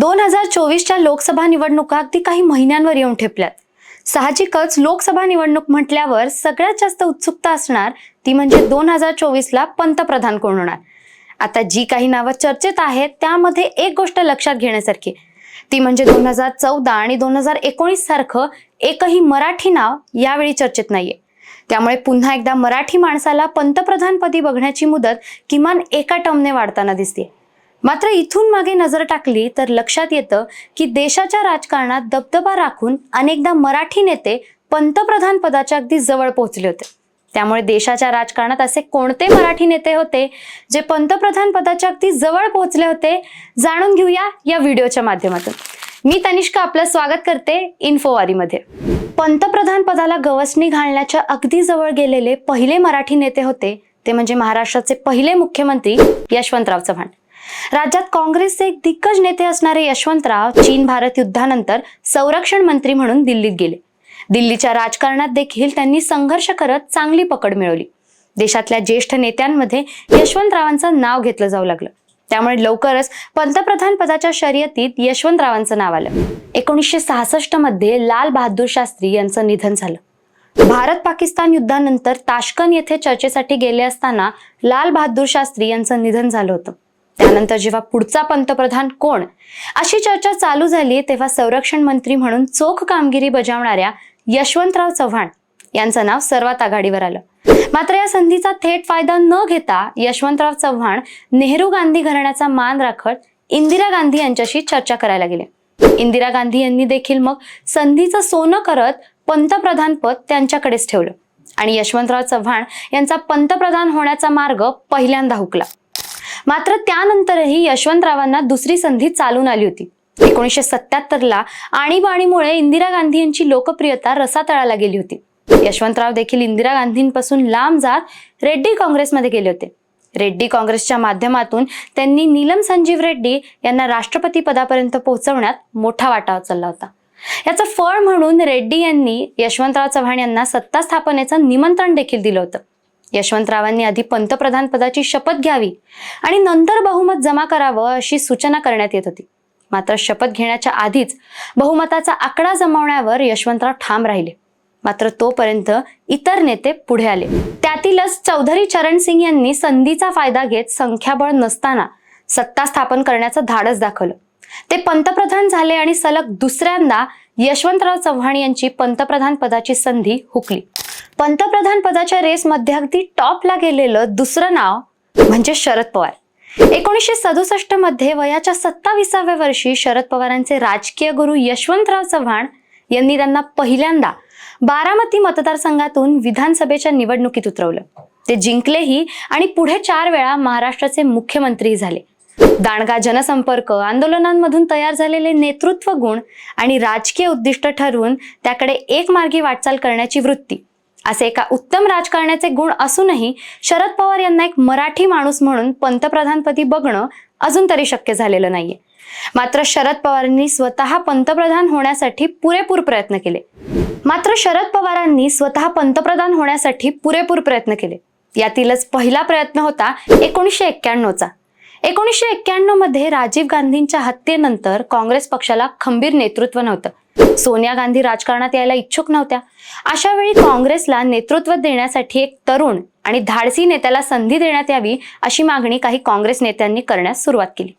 दोन हजार चोवीसच्या लोकसभा निवडणुका अगदी काही महिन्यांवर येऊन ठेपल्यात. साहजिकच लोकसभा निवडणूक म्हटल्यावर सगळ्यात जास्त उत्सुकता असणार ती म्हणजे दोन हजार चोवीसला पंतप्रधान कोण होणार? आता जी काही नावं चर्चेत आहेत त्यामध्ये एक गोष्ट लक्षात घेण्यासारखी. ती म्हणजे दोन हजार चौदा आणि दोन हजार एकोणीस सारखं एकही मराठी नाव यावेळी चर्चेत नाहीये. त्यामुळे पुन्हा एकदा मराठी माणसाला पंतप्रधानपदी बघण्याची मुदत किमान एका टर्मने वाढताना दिसते मात्र इथून मागे नजर टाकली तर लक्षात येतं की देशाच्या राजकारणात दबदबा राखून अनेकदा मराठी नेते पंतप्रधान पदाच्या अगदी जवळ पोहोचले होते. त्यामुळे देशाच्या राजकारणात असे कोणते मराठी नेते होते जे पंतप्रधान पदाच्या अगदी जवळ पोहोचले होते जाणून घेऊया या व्हिडिओच्या माध्यमातून. मी तनिष्का आपलं स्वागत करते इन्फोवारीमध्ये. पंतप्रधान पदाला गवसणी घालण्याच्या अगदी जवळ गेलेले पहिले मराठी नेते होते ते म्हणजे महाराष्ट्राचे पहिले मुख्यमंत्री यशवंतराव चव्हाण. राज्यात काँग्रेसचे एक दिग्गज नेते असणारे यशवंतराव चीन भारत युद्धानंतर संरक्षण मंत्री म्हणून दिल्लीत गेले. दिल्लीच्या राजकारणात देखील त्यांनी संघर्ष करत चांगली पकड मिळवली. देशातल्या ज्येष्ठ नेत्यांमध्ये यशवंतरावांचं नाव घेतलं जाऊ लागलं. त्यामुळे लवकरच पंतप्रधान पदाच्या शर्यतीत यशवंतरावांचं नाव आलं. एकोणीसशे सहासष्टमध्ये लाल बहादूर शास्त्री यांचं निधन झालं. भारत पाकिस्तान युद्धानंतर ताशकन येथे चर्चेसाठी गेले असताना लाल बहादूर शास्त्री यांचं निधन झालं होतं. त्यानंतर जेव्हा पुढचा पंतप्रधान कोण? अशी चर्चा चालू झाली तेव्हा संरक्षण मंत्री म्हणून चोख कामगिरी बजावणाऱ्या यशवंतराव चव्हाण यांचं नाव सर्वात आघाडीवर आलं. मात्र या संधीचा थेट फायदा न घेता यशवंतराव चव्हाण नेहरू गांधी घराण्याचा मान राखत इंदिरा गांधी यांच्याशी चर्चा करायला गेले. इंदिरा गांधी यांनी देखील मग संधीचं सोनं करत पंतप्रधान पद त्यांच्याकडेच ठेवलं आणि यशवंतराव चव्हाण यांचा पंतप्रधान होण्याचा मार्ग पहिल्यांदा हुकला. मात्र त्यानंतरही यशवंतरावांना दुसरी संधी चालून आली होती. एकोणीसशे सत्याहत्तरला आणीबाणीमुळे इंदिरा गांधी यांची लोकप्रियता रसातळाला गेली होती. यशवंतराव देखील इंदिरा गांधींपासून लांब जात रेड्डी काँग्रेसमध्ये गेले होते. रेड्डी काँग्रेसच्या माध्यमातून त्यांनी नीलम संजीव रेड्डी यांना राष्ट्रपती पदापर्यंत पोहोचवण्यात मोठा वाटा उचलला होता. याचं फळ म्हणून रेड्डी यांनी यशवंतराव चव्हाण यांना सत्ता स्थापनेचं निमंत्रण देखील दिलं होतं. यशवंतरावांनी आधी पंतप्रधान पदाची शपथ घ्यावी आणि नंतर बहुमत जमा करावं अशी सूचना करण्यात येत होती. मात्र शपथ घेण्याच्या आधीच बहुमताचा आकडा जमवण्यावर यशवंतराव ठाम राहिले. मात्र तोपर्यंत इतर नेते पुढे आले. त्यातीलच चौधरी चरण सिंग यांनी संधीचा फायदा घेत संख्याबळ नसताना सत्ता स्थापन करण्याचं धाडस दाखवलं. ते पंतप्रधान झाले आणि सलग दुसऱ्यांदा यशवंतराव चव्हाण यांची पंतप्रधान पदाची संधी हुकली. पंतप्रधान पदाच्या रेसमध्ये अगदी टॉपला गेलेलं दुसरं नाव म्हणजे शरद पवार. एकोणीसशे सदुसष्टमध्ये वयाच्या सत्ताविसाव्या वर्षी शरद पवारांचे राजकीय गुरु यशवंतराव चव्हाण यांनी त्यांना पहिल्यांदा बारामती मतदारसंघातून विधानसभेच्या निवडणुकीत उतरवलं. ते जिंकलेही आणि पुढे चार वेळा महाराष्ट्राचे मुख्यमंत्री झाले. दांडगा जनसंपर्क आंदोलनांमधून तयार झालेले नेतृत्व गुण आणि राजकीय उद्दिष्ट ठरवून त्याकडे एक मार्गी वाटचाल करण्याची वृत्ती असे एका उत्तम राजकारण्याचे गुण असूनही शरद पवार यांना एक मराठी माणूस म्हणून पंतप्रधानपदी बघणं अजून तरी शक्य झालेलं नाहीये. मात्र शरद पवारांनी स्वतः पंतप्रधान होण्यासाठी पुरेपूर प्रयत्न केले. मात्र शरद पवारांनी स्वतः पंतप्रधान होण्यासाठी पुरेपूर प्रयत्न केले. यातीलच पहिला प्रयत्न होता एकोणीसशे एक्क्याण्णवचा. एकोणीसशे एक्क्याण्णवमध्ये राजीव गांधींच्या हत्येनंतर काँग्रेस पक्षाला खंबीर नेतृत्व नव्हतं. सोनिया गांधी राजकारणात यायला इच्छुक नव्हत्या. अशा वेळी काँग्रेसला नेतृत्व देण्यासाठी एक तरुण आणि धाडसी नेत्याला संधी देण्यात यावी अशी मागणी काही काँग्रेस नेत्यांनी करण्यास सुरुवात केली.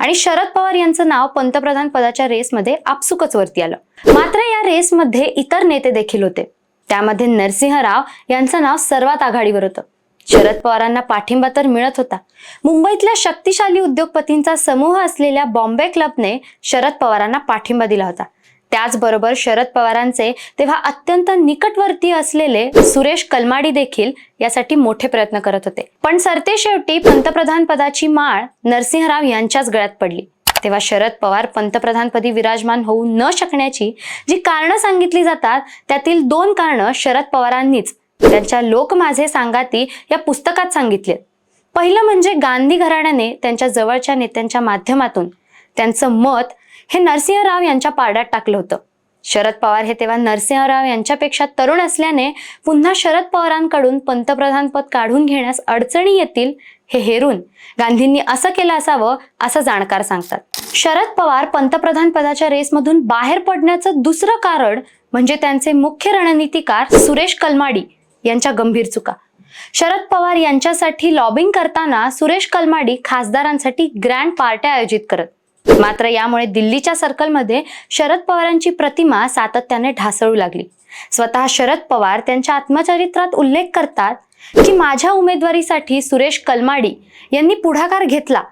आणि शरद पवार यांचं नाव पंतप्रधान पदाच्या रेसमध्ये आपसुकच वरती आलं. मात्र या रेसमध्ये इतर नेते देखील होते. त्यामध्ये नरसिंह राव यांचं नाव सर्वात आघाडीवर होतं. शरद पवारांना पाठिंबा तर मिळत होता. मुंबईतल्या शक्तिशाली उद्योगपतींचा समूह असलेल्या बॉम्बे क्लबने शरद पवारांना पाठिंबा दिला होता. त्याचबरोबर शरद पवारांचे तेव्हा अत्यंत निकटवर्ती असलेले सुरेश कलमाडी देखील यासाठी मोठे प्रयत्न करत होते. पण सरते शेवटी पंतप्रधान पदाची माळ नरसिंहराव यांच्याच गळ्यात पडली. तेव्हा शरद पवार पंतप्रधानपदी विराजमान होऊ न शकण्याची जी कारणं सांगितली जातात त्यातील दोन कारणं शरद पवारांनीच त्यांच्या लोक माझे सांगाती या पुस्तकात सांगितले. पहिलं म्हणजे गांधी घराण्याने त्यांच्या जवळच्या नेत्यांच्या माध्यमातून त्यांचं मत हे नरसिंहराव यांच्या पारड्यात टाकलं होतं. शरद पवार हे तेव्हा नरसिंहराव यांच्यापेक्षा तरुण असल्याने पुन्हा शरद पवारांकडून पंतप्रधान पद काढून घेण्यास अडचणी येतील हे हेरून गांधींनी असं केलं असावं असं जाणकार सांगतात. शरद पवार पंतप्रधान पदाच्या रेसमधून बाहेर पडण्याचं दुसरं कारण म्हणजे त्यांचे मुख्य रणनीतिकार सुरेश कलमाडी यांच्या गंभीर चुका. शरद पवार यांच्यासाठी लॉबिंग करताना सुरेश कलमाडी खासदारांसाठी ग्रँड पार्ट्या आयोजित करत. मात्र यामुळे दिल्लीच्या सर्कलमध्ये शरद पवारांची प्रतिमा सातत्याने ढासळू लागली. स्वतः शरद पवार त्यांच्या आत्मचरित्रात उल्लेख करतात की माझ्या उमेदवारीसाठी सुरेश कलमाडी यांनी पुढाकार घेतला.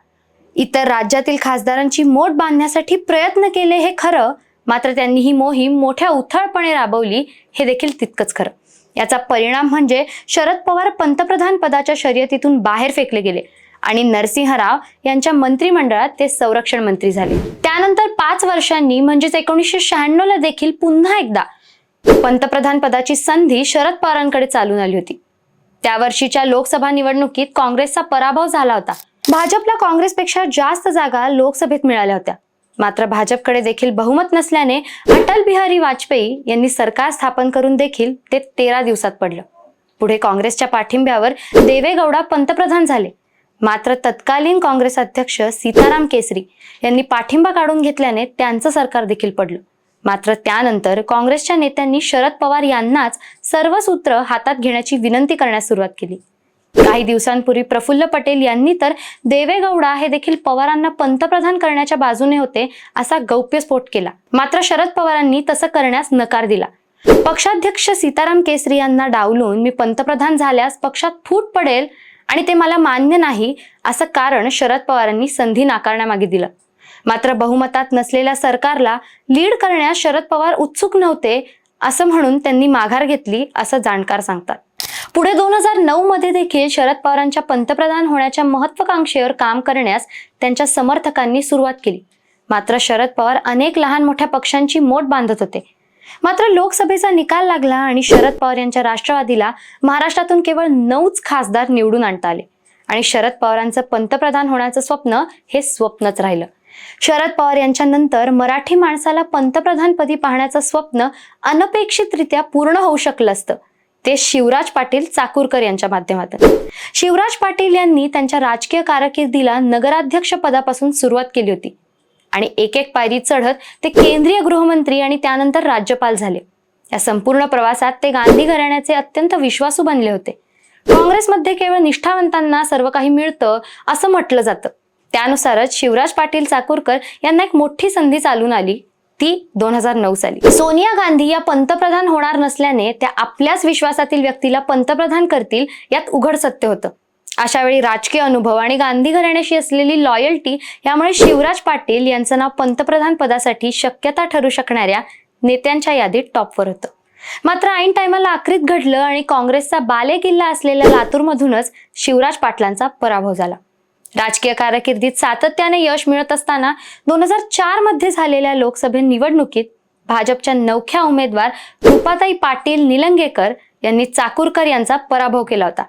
इतर राज्यातील खासदारांची मोठ बांधण्यासाठी प्रयत्न केले हे खरं मात्र त्यांनी ही मोहीम मोठ्या उथळपणे राबवली हे देखील तितकंच खरं. याचा परिणाम म्हणजे शरद पवार पंतप्रधान पदाच्या शर्यतीतून बाहेर फेकले गेले आणि नरसिंह राव यांच्या मंत्रिमंडळात ते संरक्षण मंत्री झाले. त्यानंतर पाच वर्षांनी म्हणजेच एकोणीसशे शहाण्णव ला देखील पुन्हा एकदा पंतप्रधान पदाची संधी शरद पवारांकडे चालून आली होती. त्या वर्षीच्या लोकसभा निवडणुकीत काँग्रेसचा पराभव झाला होता. भाजपला काँग्रेसपेक्षा जास्त जागा लोकसभेत मिळाल्या होत्या. मात्र भाजपकडे देखील बहुमत नसल्याने अटल बिहारी वाजपेयी यांनी सरकार स्थापन करून देखील ते तेरा दिवसात पडलं. पुढे काँग्रेसच्या पाठिंब्यावर देवेगौडा पंतप्रधान झाले. मात्र तत्कालीन काँग्रेस अध्यक्ष सीताराम केसरी यांनी पाठिंबा काढून घेतल्याने त्यांचं सरकार देखील पडलं. मात्र त्यानंतर काँग्रेसच्या नेत्यांनी शरद पवार यांनाच सर्व सूत्र हातात घेण्याची विनंती करण्यास सुरुवात केली. काही दिवसांपूर्वी प्रफुल्ल पटेल यांनी तर देवेगौडा हे देखील पवारांना पंतप्रधान करण्याच्या बाजूने होते असा गौप्यस्फोट केला. मात्र शरद पवारांनी तसं करण्यास नकार दिला. पक्षाध्यक्ष सीताराम केसरी यांना डावलून मी पंतप्रधान झाल्यास पक्षात फूट पडेल आणि ते मला मान्य नाही असं कारण शरद पवारांनी संधी नाकारण्यामागे दिलं. मात्र बहुमतात नसलेल्या सरकारला लीड करण्यास शरद पवार उत्सुक नव्हते असं म्हणून त्यांनी माघार घेतली असं जाणकार सांगतात. पुढे दोन हजार नऊ मध्ये देखील शरद पवारांच्या पंतप्रधान होण्याच्या महत्वाकांक्षेवर काम करण्यास त्यांच्या समर्थकांनी सुरुवात केली. मात्र शरद पवार अनेक लहान मोठ्या पक्षांची मोठ बांधत होते. मात्र लोकसभेचा निकाल लागला आणि शरद पवार यांच्या राष्ट्रवादीला महाराष्ट्रातून केवळ नऊच खासदार निवडून आणता आले. आणि शरद पवारांचं पंतप्रधान होण्याचं स्वप्न हे स्वप्नच राहिलं. शरद पवार यांच्या नंतर मराठी माणसाला पंतप्रधानपदी पाहण्याचं स्वप्न अनपेक्षितरित्या पूर्ण होऊ शकलं असतं. ते शिवराज पाटील चाकूरकर यांच्या माध्यमातून. शिवराज पाटील यांनी त्यांच्या राजकीय कारकिर्दीला नगराध्यक्ष पदापासून सुरुवात केली होती. आणि एक एक पायरी चढत ते केंद्रीय गृहमंत्री आणि त्यानंतर राज्यपाल झाले. या संपूर्ण प्रवासात ते गांधी घराण्याचे अत्यंत विश्वासू बनले होते. काँग्रेसमध्ये केवळ निष्ठावंतांना सर्व काही मिळतं असं म्हटलं जातं. त्यानुसारच शिवराज पाटील चाकूरकर यांना एक मोठी संधी चालून आली. ती दोन हजार नऊ साली. सोनिया गांधी या पंतप्रधान होणार नसल्याने त्या आपल्याच विश्वासातील व्यक्तीला पंतप्रधान करतील यात उघड सत्य होतं. अशा वेळी राजकीय अनुभव आणि गांधी घराण्याशी असलेली लॉयल्टी यामुळे शिवराज पाटील यांचं नाव पंतप्रधान पदासाठी शक्यता ठरू शकणाऱ्या नेत्यांच्या यादीत टॉपवर होतं. मात्र ऐन टायमाला आखरीत घडलं आणि काँग्रेसचा बालेकिल्ला असलेल्या लातूरमधूनच शिवराज पाटलांचा पराभव झाला. राजकीय कारकिर्दीत सातत्याने यश मिळत असताना दोन हजार चारमध्ये झालेल्या लोकसभा निवडणुकीत भाजपच्या नवख्या उमेदवार रुपाताई पाटील निलंगेकर यांनी चाकूरकर यांचा पराभव केला होता.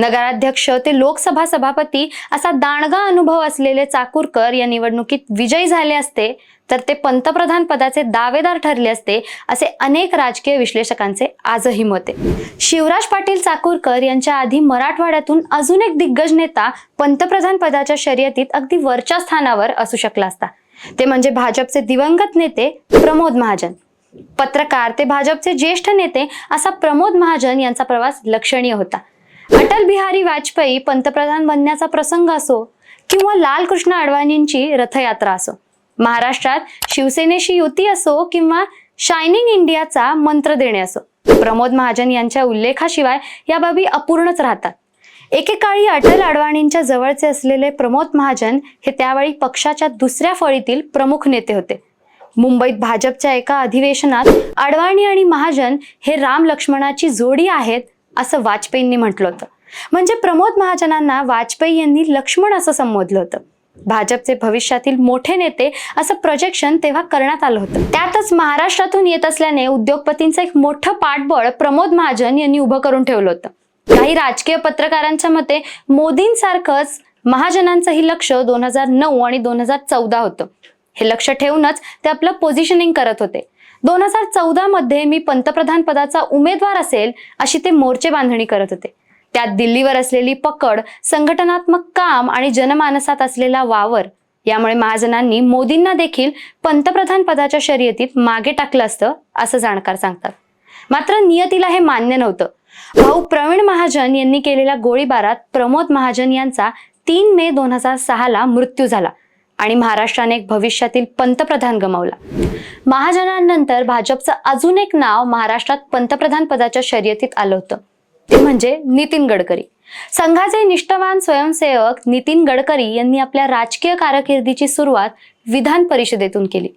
नगराध्यक्ष ते लोकसभा सभापती असा दांडगा अनुभव असलेले चाकूरकर या निवडणुकीत विजयी झाले असते तर ते पंतप्रधान पदाचे दावेदार ठरले असते असे अनेक राजकीय विश्लेषकांचे आजही मत आहे. शिवराज पाटील चाकूरकर यांच्या आधी मराठवाड्यातून अजून एक दिग्गज नेता पंतप्रधान पदाच्या शर्यतीत अगदी वरच्या स्थानावर असू शकला असता. ते म्हणजे भाजपचे दिवंगत नेते प्रमोद महाजन. पत्रकार ते भाजपचे ज्येष्ठ नेते असा प्रमोद महाजन यांचा प्रवास लक्षणीय होता. अटल बिहारी वाजपेयी पंतप्रधान बनण्याचा प्रसंग असो किंवा लालकृष्ण अडवाणींची रथयात्रा असो महाराष्ट्रात शिवसेनेशी युती असो किंवा शायनिंग इंडियाचा मंत्र देणे असो प्रमोद महाजन यांच्या उल्लेखाशिवाय या बाबी अपूर्णच राहतात. एकेकाळी अटल अडवाणींच्या जवळचे असलेले प्रमोद महाजन हे त्यावेळी पक्षाच्या दुसऱ्या फळीतील प्रमुख नेते होते. मुंबईत भाजपच्या एका अधिवेशनात अडवाणी आणि महाजन हे राम लक्ष्मणाची जोडी आहेत असं वाजपेयींनी म्हटलं होतं. म्हणजे प्रमोद महाजनांना वाजपेयी यांनी लक्ष्मण असं संबोधलं होतं. भाजपचे भविष्यातील मोठे नेते असं प्रोजेक्शन तेव्हा करण्यात आलं होतं. त्यातच महाराष्ट्रातून येत असल्याने उद्योगपतींचं एक मोठं पाठबळ प्रमोद महाजन यांनी उभं करून ठेवलं होतं. काही राजकीय पत्रकारांच्या मते मोदींसारखंच महाजनांचंही लक्ष दोन हजार नऊ आणि दोन हजार चौदा होतं. हे लक्ष ठेवूनच ते आपलं पोझिशनिंग करत होते. दोन हजार चौदा मध्ये मी पंतप्रधान पदाचा उमेदवार असेल अशी ते मोर्चे बांधणी करत होते. त्यात दिल्लीवर असलेली पकड संघटनात्मक काम आणि जनमानसात असलेला वावर यामुळे महाजनांनी मोदींना देखील पंतप्रधान पदाच्या शर्यतीत मागे टाकलं असतं असं जाणकार सांगतात. मात्र नियतीला हे मान्य नव्हतं. भाऊ प्रवीण महाजन यांनी केलेल्या गोळीबारात प्रमोद महाजन यांचा तीन मे दोन हजार सहाला मृत्यू झाला. आणि महाराष्ट्राने एक भविष्यातील पंतप्रधान गमावला. महाजनांनंतर भाजपचं अजून एक नाव महाराष्ट्रात पंतप्रधान पदाच्या शर्यतीत आलं होतं. ते म्हणजे नितीन गडकरी. संघाचे निष्ठावान स्वयंसेवक नितीन गडकरी यांनी आपल्या राजकीय कारकिर्दीची सुरुवात विधान परिषदेतून केली.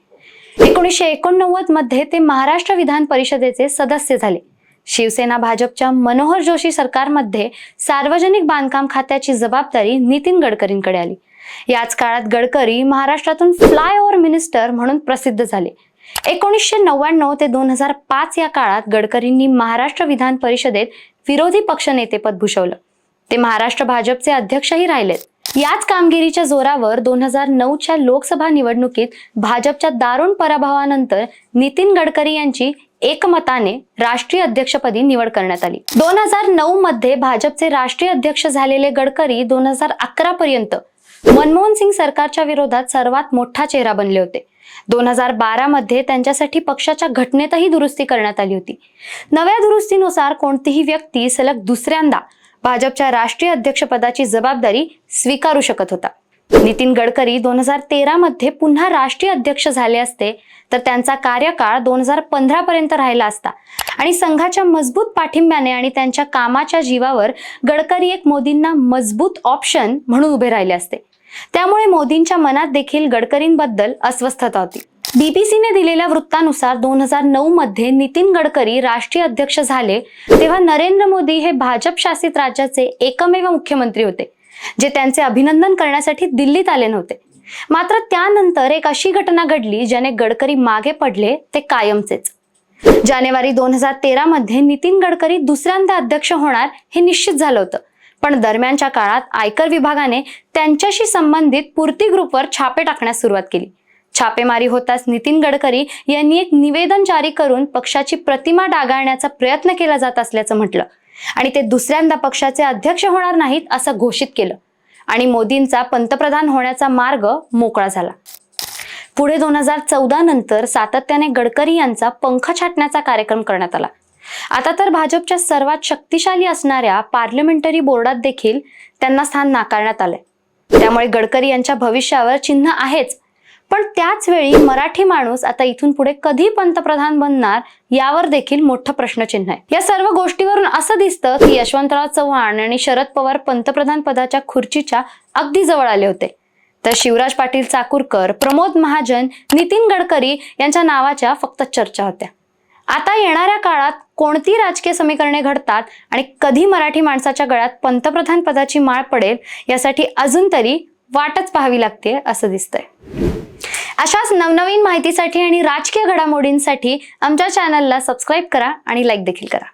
एकोणीसशे एकोणनव्वदमध्ये ते महाराष्ट्र विधान परिषदेचे सदस्य झाले. शिवसेना भाजपच्या मनोहर जोशी सरकारमध्ये सार्वजनिक बांधकाम खात्याची जबाबदारी नितीन गडकरींकडे आली. याच काळात गडकरी महाराष्ट्रातून फ्लाय ओव्हर मिनिस्टर म्हणून प्रसिद्ध झाले. एकोणीसशे नव्याण्णव ते दोन हजार पाच या काळात गडकरींनी महाराष्ट्र विधान परिषदेत विरोधी पक्षनेतेपद भूषवलं. ते महाराष्ट्र भाजपचे अध्यक्षही राहिलेत. याच कामगिरीच्या जोरावर दोन हजार नऊच्या लोकसभा निवडणुकीत भाजपच्या दारुण पराभवानंतर नितीन गडकरी यांची एकमताने राष्ट्रीय अध्यक्षपदी निवड करण्यात आली. दोन हजार नऊ मध्ये भाजपचे राष्ट्रीय अध्यक्ष झालेले गडकरी दोन हजार अकरा पर्यंत मनमोहन सिंग सरकारच्या विरोधात सर्वात मोठा चेहरा बनले होते. दोन हजार बारा मध्ये त्यांच्यासाठी पक्षाच्या घटनेतही दुरुस्ती करण्यात आली होती. नव्या दुरुस्तीनुसार कोणतीही व्यक्ती सलग दुसऱ्यांदा भाजपच्या राष्ट्रीय अध्यक्षपदाची जबाबदारी स्वीकारू शकत होता. नितीन गडकरी दोन हजार तेरा मध्ये पुन्हा राष्ट्रीय अध्यक्ष झाले असते तर त्यांचा कार्यकाळ दोन हजार पंधरा पर्यंत राहिला असता. आणि संघाच्या मजबूत पाठिंब्याने आणि त्यांच्या कामाच्या जीवावर गडकरी एक मोदींना मजबूत ऑप्शन म्हणून उभे राहिले असते. त्यामुळे मोदींच्या मनात देखील गडकरींबद्दल अस्वस्थता होती. बीबीसीने दिलेल्या वृत्तानुसार दोन हजार नऊ मध्ये नितीन गडकरी राष्ट्रीय अध्यक्ष झाले तेव्हा नरेंद्र मोदी हे भाजप शासित राज्याचे एकमेव मुख्यमंत्री होते. जे त्यांचे अभिनंदन करण्यासाठी दिल्लीत आले नव्हते. मात्र त्यानंतर एक अशी घटना घडली ज्याने गडकरी मागे पडले ते कायमचेच. जानेवारी दोन हजार तेरा मध्ये नितीन गडकरी दुसऱ्यांदा अध्यक्ष होणार हे निश्चित झालं होतं. पण दरम्यानच्या काळात आयकर विभागाने त्यांच्याशी संबंधित पूर्ती ग्रुपवर छापे टाकण्यास सुरुवात केली. छापेमारी होताच नितीन गडकरी यांनी एक निवेदन जारी करून पक्षाची प्रतिमा डागाळण्याचा प्रयत्न केला जात असल्याचं म्हटलं. आणि ते दुसऱ्यांदा पक्षाचे अध्यक्ष होणार नाहीत असं घोषित केलं. आणि मोदींचा पंतप्रधान होण्याचा मार्ग मोकळा झाला. पुढे दोन हजार चौदा नंतर सातत्याने गडकरी यांचा पंख छाटण्याचा कार्यक्रम करण्यात आला. आता तर भाजपच्या सर्वात शक्तिशाली असणाऱ्या पार्लमेंटरी बोर्डात देखील त्यांना स्थान नाकारण्यात आलंय. त्यामुळे गडकरी यांच्या भविष्यावर चिन्ह आहेच पण त्याच वेळी मराठी माणूस आता इथून पुढे कधी पंतप्रधान बनणार यावर देखील मोठं प्रश्नचिन्ह आहे. या सर्व गोष्टीवरून असं दिसतं की यशवंतराव चव्हाण आणि शरद पवार पंतप्रधान पदाच्या खुर्चीच्या अगदी जवळ आले होते. तर शिवराज पाटील चाकूरकर प्रमोद महाजन नितीन गडकरी यांच्या नावाच्या फक्त चर्चा होत्या. आता येणाऱ्या काळात कोणती राजकीय समीकरणे घडतात आणि कधी मराठी माणसाच्या गळ्यात पंतप्रधान पदाची माळ पडेल यासाठी अजून तरी वाटच पाहावी लागते असं दिसतंय. अशाच नवनवीन माहितीसाठी आणि राजकीय घडामोडींसाठी आमच्या चॅनलला सबस्क्राईब करा आणि लाईक देखील करा.